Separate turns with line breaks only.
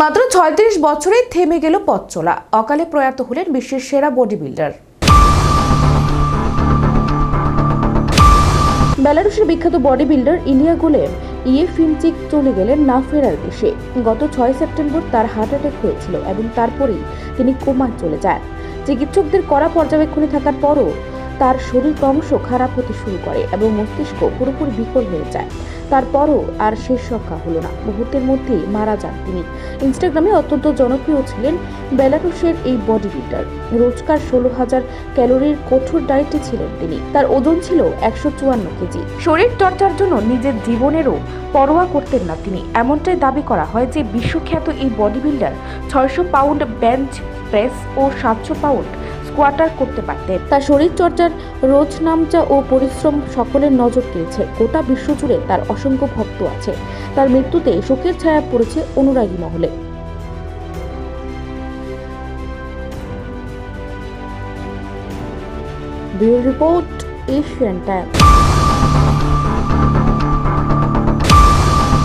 মাত্র ছয়ত্রিশ বছরে থেমে গেল পথ চলা। অকালে প্রয়াত হলেন বিশ্বের সেরা বডি বিল্ডার বেলারুশের বিখ্যাত বডি বিল্ডার ইলিয়া গোলেম ইয়ে ফিনচিক চলে গেলেন না ফেরার দেশে। গত ছয় সেপ্টেম্বর তার হার্ট অ্যাটাক হয়েছিল এবং তারপরেই তিনি কোমায় চলে যান। চিকিৎসকদের কড়া পর্যবেক্ষণে থাকার পরও তার শরীর ক্রমশ খারাপ হতে শুরু করে এবং মস্তিষ্ক পুরোপুরি বিকল হয়ে যায়। তারপরও আর শেষ রক্ষা হলো না। মুহূর্তের মধ্যেই মারা যান তিনি। ইনস্টাগ্রামে অত্যন্ত জনপ্রিয় ছিলেন বেলারুশের এই বডি বিল্ডার রোজকার ষোলো হাজার ক্যালোরির কঠোর ডায়েটে ছিলেন তিনি। তার ওজন ছিল একশো চুয়ান্ন কেজি। শরীর চর্চার জন্য নিজের জীবনেরও পরোয়া করতেন না তিনি। এমনটাই দাবি করা হয় যে বিশ্বখ্যাত এই বডি বিল্ডার ছয়শো পাউন্ড বেঞ্চ প্রেস ও সাতশো পাউন্ড স্কোয়াটার করতে পারতেন তার শরীরচর্চার রোজ নামচা ও পরিশ্রম সকলের নজর কেড়েছে। গোটা বিশ্বজুড়ে তার অসংখ্য ভক্ত আছে। তার মৃত্যুতে শোকের ছায়া পড়েছে অনুরাগী মহলে। Report, Asian Times.